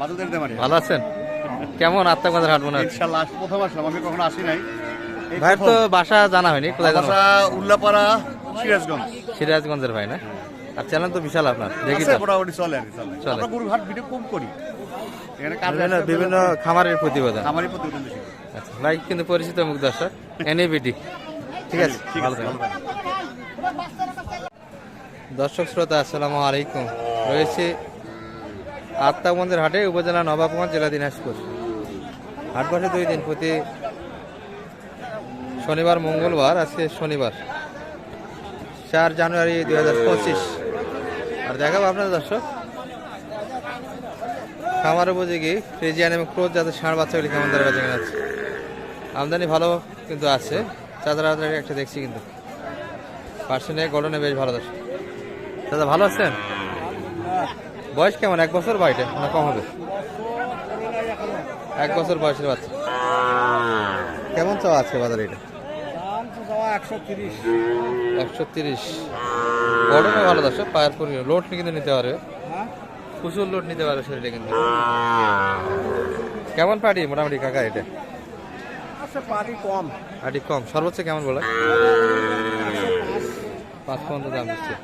ভালো আছেন? কেমন আত্মাগঞ্জের হাট মনে হচ্ছে ইনশাল্লাহ প্রথম আসলাম আমি কখনো আসি নাই। এই ভাইয়ের তো বাসা জানা হয়নি কোথায় জানা? উল্লাপাড়া সিরাজগঞ্জ। সিরাজগঞ্জের ভাই না? আর চ্যানেল তো বিশাল আপনার দেখি মোটামুটি চলে আর চলে। চলে। আমরা গরুর হাট ভিডিও কম করি। এখানে বিভিন্ন বিভিন্ন খামারের প্রতিবেদন। আচ্ছা ভাই কিন্তু পরিচিত মুখ দর্শক এনএবিটি ঠিক আছে ভালো। দর্শক শ্রোতা আসসালামু আলাইকুম। রয়েছে আত্মাগঞ্জের হাটে, উপজেলা নবাবগঞ্জ, জেলা দিনাজপুর। হাট বসে দুই দিন, প্রতি শনিবার, মঙ্গলবার, আজকে শনিবার, চার জানুয়ারি দুই হাজার পঁচিশ। আর দেখাবো আপনার দর্শক, খামার উপযোগী, ফ্রিজিয়ান এবং ক্রোজ যাদের ষাঁড় বাচ্চাগুলি কেমন বাচ্চা কিনা আছে আমদানি ভালো কিন্তু আছে, চাদর একটা দেখছি কিন্তু। পার্সেন্টে গঠনে বেশ ভালো দর্শক। দাদা ভালো আছেন? বয়স কেমন? এক বছর বাড়িটা না কম হবে? এক বছর বয়সের বাচ্চা। কেমন চাওয়া আছে বাজারে? এটা একশো তিরিশ। গরমে ভালো দর্শক? পায়ের পরি লোড কিন্তু নিতে পারবে। প্রচুর লোড নিতে পারবে শরীরে কিন্তু। কেমন পাটি মোটামুটি কাকা এটা? কম। পাটি কম। সর্বোচ্চ কেমন বলে? পাঁচ পর্যন্ত দাম দিচ্ছে।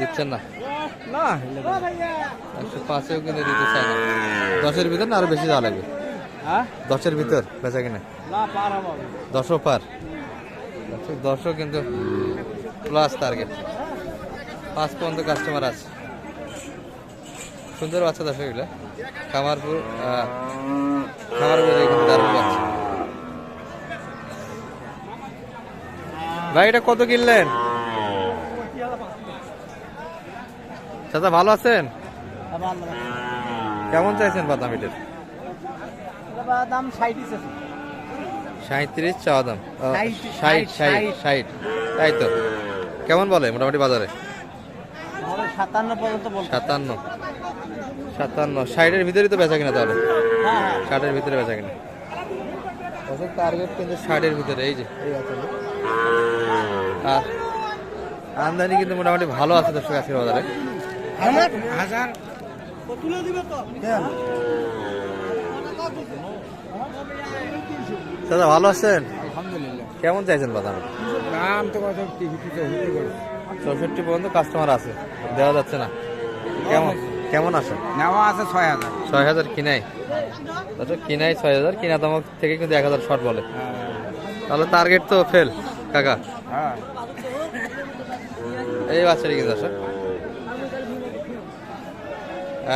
দিচ্ছেন না? না একশো পাঁচেও কিন্তু দিতে চায় না। দশের ভিতর না আরও বেশি দেওয়া লাগবে? হ্যাঁ? দশের ভিতর বেচা কিনা? না দশও পার? দশও কিন্তু প্লাস টার্গেট পাঁচ পর্যন্ত কাস্টমার আছে। সুন্দর বাচ্চা দর্শক এগুলো খামারপুর খামারপুর দারুণ বাচ্চা। ভাই এটা কত কিনলেন? চাচা ভালো আছেন? কেমন চাইছেন বাদাম এটার দাম সাঁত্রিশ চাওয়া দাম। ষাট, ষাট ষাট তাই তো? কেমন বলে মোটামুটি বাজারে? সাতান্ন পর্যন্ত সাতান্ন। সাতান্ন। ষাটের ভিতরে তো বেচা কিনা তাহলে? হ্যাঁ ষাটের ভিতরে বেচা কিনা? টার্গেট কিন্তু ষাটের ভিতরে এই যে? আর আমদানি কিন্তু মোটামুটি ভালো আছে দর্শক আজকের বাজারে। হাজার তুলে দিবে তো। দাদা ভালো আছেন? আলহামদুলিল্লাহ। কেমন চাইছেন বাদাম দাম তো কত? টিভিতে হতে পারে। চৌষট্টি পর্যন্ত কাস্টমার আছে দেওয়া যাচ্ছে না। কেমন? কেমন আছে? নেওয়া আছে ছয় হাজার। ছয় হাজার কিনাই দর্শক কিনাই ছয় হাজার? কিনা দাম থেকে কিন্তু এক হাজার শর্ট বলে। তাহলে টার্গেট তো ফেল কাকা। হ্যাঁ। এই বাচ্চাটি কিন্তু দর্শক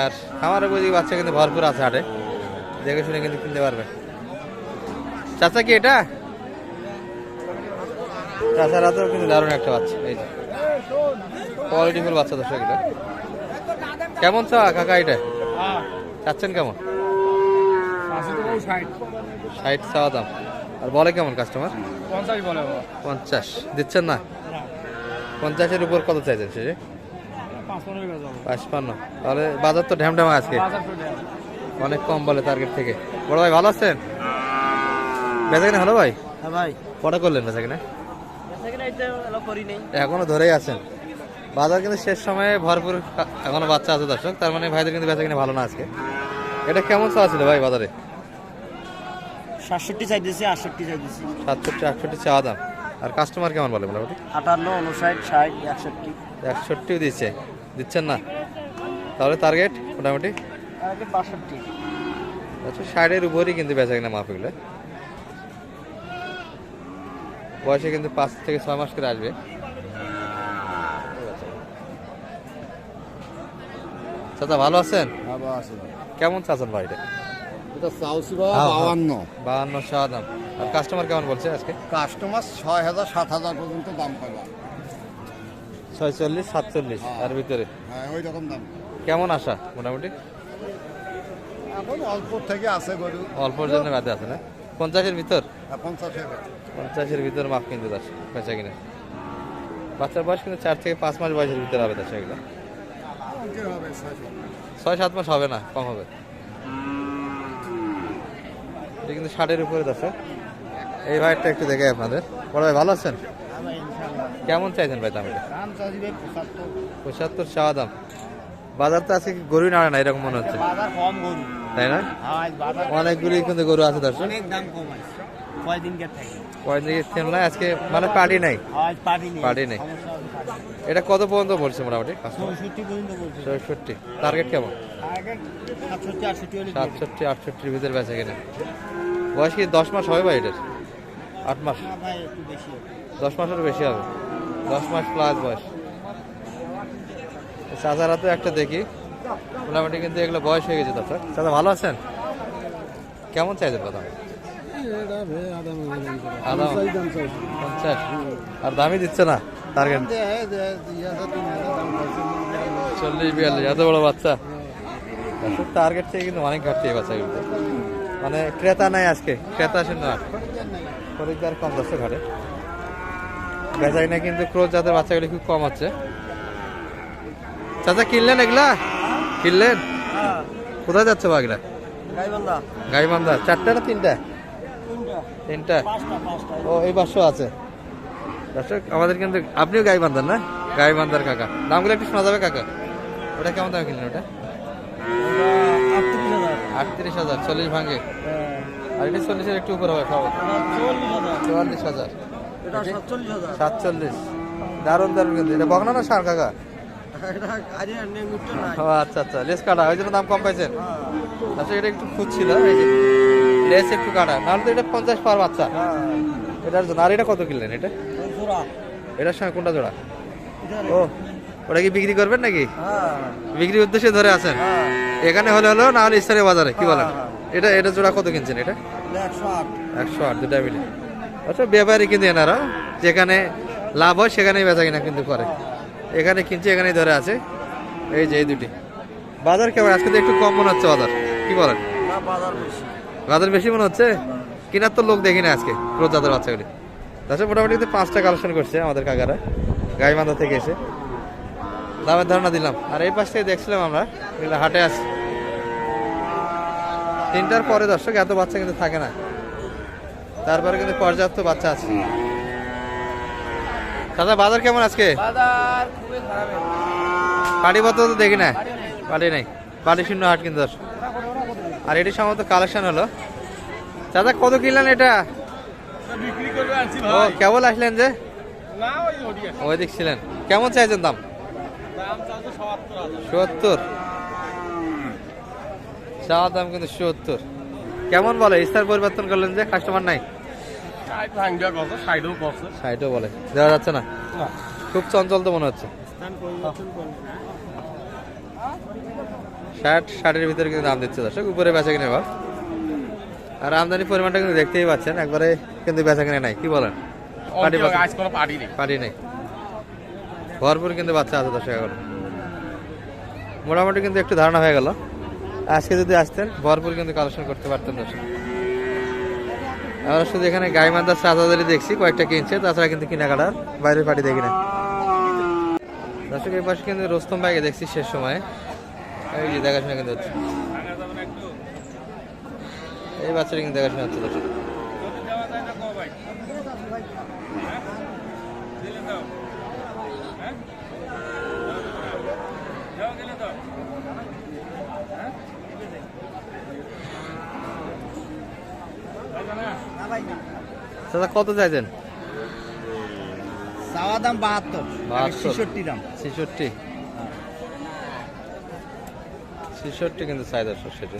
আর আমার বুঝি বাচ্চা কিন্তু ভরপুর আছে হাটে। দেখে শুনে কিন্তু কিনতে পারবে। চাচা কি এটা? চাচার হাতেও কিন্তু দারুণ একটা বাচ্চা এই যে। কোয়ালিটিফুল বাচ্চা দর্শক এটা। কেমন চা কাকা এটা? চাচ্ছেন কেমন? ষাট চাওয়া দাম। আর বলে কেমন কাস্টমার পঞ্চাশ বলে পঞ্চাশ। দিচ্ছেন না? পঞ্চাশের উপর কত চাইছেন সে পাঁচপান্ন। তাহলে বাজার তো ঢ্যাম ঢ্যামা আজকে অনেক কম বলে টার্গেট থেকে। বড় ভাই ভালো আছেন? বেচা কিনা হলো ভাই? হ্যাঁ ভাই। কটা করলেন বেচা কিনা? এখনও ধরেই আছেন। বাজার কিন্তু শেষ সময়ে ভরপুর এখনও বাচ্চা আছে দর্শক। তার মানে ভাইদের কিন্তু বেচা কিনা ভালো না আজকে। এটা কেমন চাওয়া ছিল ভাই বাজারে? সাতষট্টি চাইতেছি আটষট্টি চাইতেছি। সাতষট্টি আটষট্টি চাওয়া দাম। আর কাস্টমার কেমন বলে মোটামুটি? আটান্ন উনষাট ষাট একষট্টি। একষট্টিও দিচ্ছে। দিচ্ছেন না? তাহলে টার্গেট মোটামুটি? আচ্ছা ষাটের উপরই কিন্তু বেচা কিনা মাপ বয়সে কিন্তু পাঁচ থেকে ছয় মাস করে আসবে। চাচা ভালো আছেন? কেমন চাচ্ছেন ভাইটা এটা চাউসি হ্যাঁ, হ্যাঁ। বাহান্ন। আর কাস্টমার কেমন বলছে আজকে? কাস্টমার ছয় হাজার সাত হাজার পর্যন্ত দাম পাবা ছয়চল্লিশ সাতচল্লিশ আর ভিতরে। হ্যাঁ ওই রকম দাম। কেমন আশা মোটামুটি? এখন অল্প থেকে আছে গরু। অল্পর জন্য বাদে আছে না? পঞ্চাশের ভিতর? পঞ্চাশের পঞ্চাশের ভিতর মাপ কিন্তু দাস বেচা কিনা। বাচ্চার বয়স কিন্তু চার থেকে পাঁচ মাস বয়সের ভিতরে হবে দাস এগুলো। ছয় সাত মাস। হবে না কম হবে। এটা কিন্তু ষাটের উপরে দাস এই ভাইটা একটু দেখে আপনাদের। বড় ভাই ভালো আছেন? কেমন চাইছেন ভাই দাম পঁচাত্তর। পঁচাত্তর দাম। বাজার তো আজকে গরুই নাড়ে না এরকম মনে হচ্ছে। গরু। তাই না? বাজার অনেকগুলি কিন্তু গরু আছে দর্শক। অনেক দাম কম আছে। কয়েকদিন আজকে মানে পার্টি নাই। পার্টি নেই। এটা কত পর্যন্ত বলছে মোটামুটি? চৌষট্টি টার্গেট কেমন? সাতষট্টি আটষট্টির ভিতরে বেচা কিনা। বয়স কি দশ মাস হবে ভাই এটার? আট মাস? দশ মাসেরও বেশি হবে? দশ মাস প্লাস বয়স। চাচারা তো একটা দেখি। মোটামুটি কিন্তু এগুলো বয়স হয়ে গেছে দর্শক চাচা ভালো আছেন? কেমন চাইছেন কথা? পঞ্চাশ আর দামই দিচ্ছে না টার্গেট চল্লিশ বিয়াল্লিশ এত বড় বাচ্চা। টার্গেট থেকে কিন্তু অনেক ঘাটতি এই বাচ্চাগুলো মানে ক্রেতা নাই আজকে ক্রেতা আসেন না। খরিদ্দার কম দশ ঘাটে? বেচাই না কিন্তু ক্রোজ জাতের বাচ্চাগুলি খুব কম হচ্ছে। চাচা কিনলেন এগুলা? কিনলেন? কোথায় যাচ্ছে বাগলা গাইবান্ধা। চারটা না তিনটা? তিনটা। ও এই পাঁচশো আছে। দর্শক আমাদের কিন্তু আপনিও গাইবান্ধার না? গাইবান্ধার কাকা। দামগুলো একটু শোনা যাবে কাকা? ওটা কেমন দাম কিনলেন ওটা? আটত্রিশ হাজার। চল্লিশ ভাঙে। আর এটা চল্লিশের একটু উপরে হবে সব। চুয়াল্লিশ হাজার। এটা সাতচল্লিশ দারুণ দারুণ কিন্তু। এটা বকনা না সার কাকা? আচ্ছা আচ্ছা। লেস কাটা ওই জন্য দাম কম পাইছেন? আচ্ছা এটা একটু খুঁজছিল এই যে লেস একটু কাটা। নাহলে তো এটা পঞ্চাশ পার বাচ্চা। হ্যাঁ। এটার জন্য। আর এটা কত কিনলেন এটা? এটার সঙ্গে কোনটা জোড়া? ও ওটা কি বিক্রি করবেন নাকি? হ্যাঁ। বিক্রির উদ্দেশ্যে ধরে আছেন? হ্যাঁ। এখানে হলে হলো না হলে স্থানীয় বাজারে কি বলেন? হ্যাঁ, এটা এটা জোড়া কত কিনছেন এটা? একশো আট। দুটা মিলে। আচ্ছা ব্যাপারী কিন্তু এনারা যেখানে লাভ হয় সেখানেই বেচা কিনা কিন্তু করে। এখানে কিনছে এখানেই ধরে আছে। এই যে এই দুটি। বাজার কেমন? আজকে তো একটু কম মনে হচ্ছে বাজার কি বলেন? বাজার বেশি। মনে হচ্ছে? কেনার তো লোক দেখি না আজকে রোজ যাদের বাচ্চাগুলি। তাছাড়া মোটামুটি কিন্তু পাঁচটা কালেকশন করছে আমাদের কাকারা গাইবান্ধা থেকে এসে। দামের ধারণা দিলাম। আর এই পাশ থেকে দেখছিলাম আমরা এগুলো হাটে আছে। তিনটার পরে দর্শক এত বাচ্চা কিন্তু থাকে না। তারপরে কিন্তু পর্যাপ্ত বাচ্চা আছে। দাদা বাজার কেমন আজকে? বাজার পাটি পত্র তো দেখি না? পাটি নেই। পাটি শূন্য হাট কিন্তু দর্শক। আর এটি সম্ভবত কালেকশন হলো। দাদা কত কিনলেন এটা? বিক্রি করে আনছি ও কেবল আসলেন যে? না ওই ওডি আছে ওই দিক ছিলেন কেমন চাইছেন দাম? সত্তর। দাম কিন্তু সত্তর। কেমন বলে? স্থান পরিবর্তন করলেন যে কাস্টমার নাই? সাইটও বলে। দেওয়া যাচ্ছে না? খুব চঞ্চল তো মনে হচ্ছে। ষাট ষাটের ভিতরে কিন্তু দাম দিচ্ছে দর্শক। উপরে বেচা কিনে বা আর আমদানি পরিমাণটা কিন্তু দেখতেই পাচ্ছেন। একবারে কিন্তু বেচা কিনে নাই। কি বলেন? পাটি পার্টি নেই। পাটি নেই। ভরপুর কিন্তু বাচ্চা আছে দর্শক এখন। মোটামুটি কিন্তু একটু ধারণা হয়ে গেল। আজকে যদি আসতেন, ভরপুর কিন্তু কালেকশন করতে পারতেন দর্শক। আমরা শুধু এখানে গাইমান্দার চাচাদারি দেখছি, কয়েকটা কিনছে, তাছাড়া কিন্তু কেনাকাটার বাইরের পাটি দেখি না দর্শক, এই পাশে কিন্তু রোস্তম ভাইকে দেখছি শেষ সময়। এই যে দেখাশোনা কিন্তু হচ্ছে। এই বাচ্চাটা কিন্তু দেখাশোনা হচ্ছে দর্শক। দাদা কত চাইছেন? চাওয়া দাম বাহাত্তর। ছেষট্টি দাম। ছেষট্টি। ছেষট্টি কিন্তু চাই দর্শক সেটা।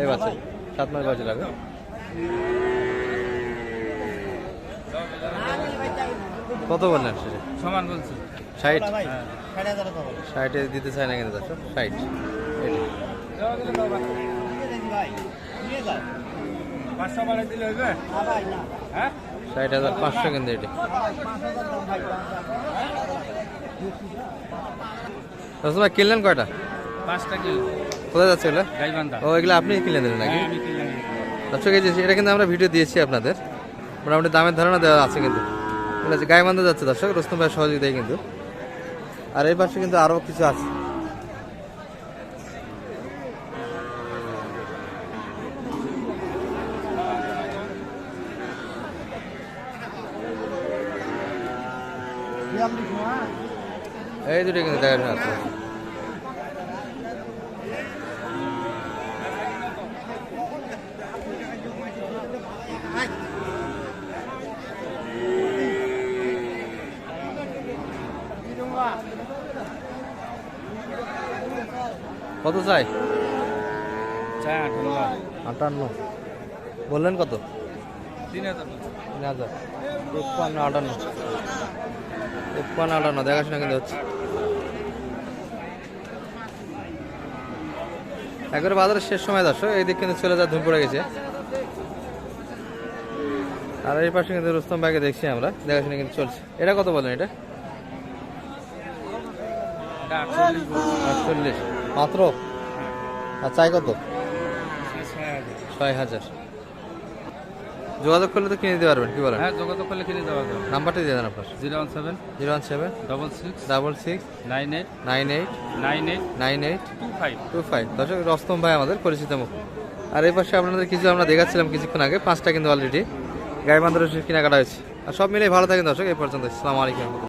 এই বাচ্চা সাত মাস বয়সে লাগে কত বললেন সেটা? সমান বলছি। ষাট। ষাটে দিতে চায় না কিন্তু দর্শক ষাট। ষাট হাজার পাঁচশো কিন্তু এটি। ভাই কিনলেন কয়টা? পাঁচটা কিলো কোথায় যাচ্ছে এগুলো? ও এগুলো আপনি কিনে নাকি? হ্যাঁ, এই এটা কিন্তু আমরা ভিডিও দিয়েছি আপনাদের। মোটামুটি দামের ধারণা দেওয়া আছে কিন্তু। ঠিক আছে গায়ে বান্ধা যাচ্ছে দর্শক রস্তম ভাই সহযোগিতায় কিন্তু। আর এই পাশে কিন্তু আরও কিছু আছে। এই দুটো কিন্তু দেখেন কত চাই? চাই আটান্ন। আটান্ন বললেন কত? তিন হাজার। তিন হাজার। আটান্ন। তেপ্পান্ন আটান্ন দেখাশোনা কিন্তু হচ্ছে। একবারে বাজারের শেষ সময় দর্শক, এই দিক কিন্তু চলে যা ধুম পড়ে গেছে। আর এই পাশে কিন্তু রুস্তম ভাইকে দেখছি আমরা, দেখাশোনা কিন্তু চলছে। এটা কত বলেন এটা? আটচল্লিশ। মাত্র? আর চাই কত? ছয় হাজার। যোগাযোগ করলে তো কিনে দিতে পারবেন কি বলেন? হ্যাঁ যোগাযোগ করলে কিনে দেওয়া যাবে। নাম্বারটা দিয়ে দেন আপনার। Zero one seven zero one seven double six double six nine eight nine eight nine eight nine eight two five two five দর্শক রস্তম ভাই আমাদের পরিচিত মুখ। আর এই পাশে আপনাদের কিছু আমরা দেখাচ্ছিলাম কিছুক্ষণ আগে পাঁচটা কিন্তু অলরেডি গায়ে বান্ধবের কেনাকাটা হয়েছে। আর সব মিলেই ভালো থাকেন দর্শক এই পর্যন্ত। আসসালামু আলাইকুম।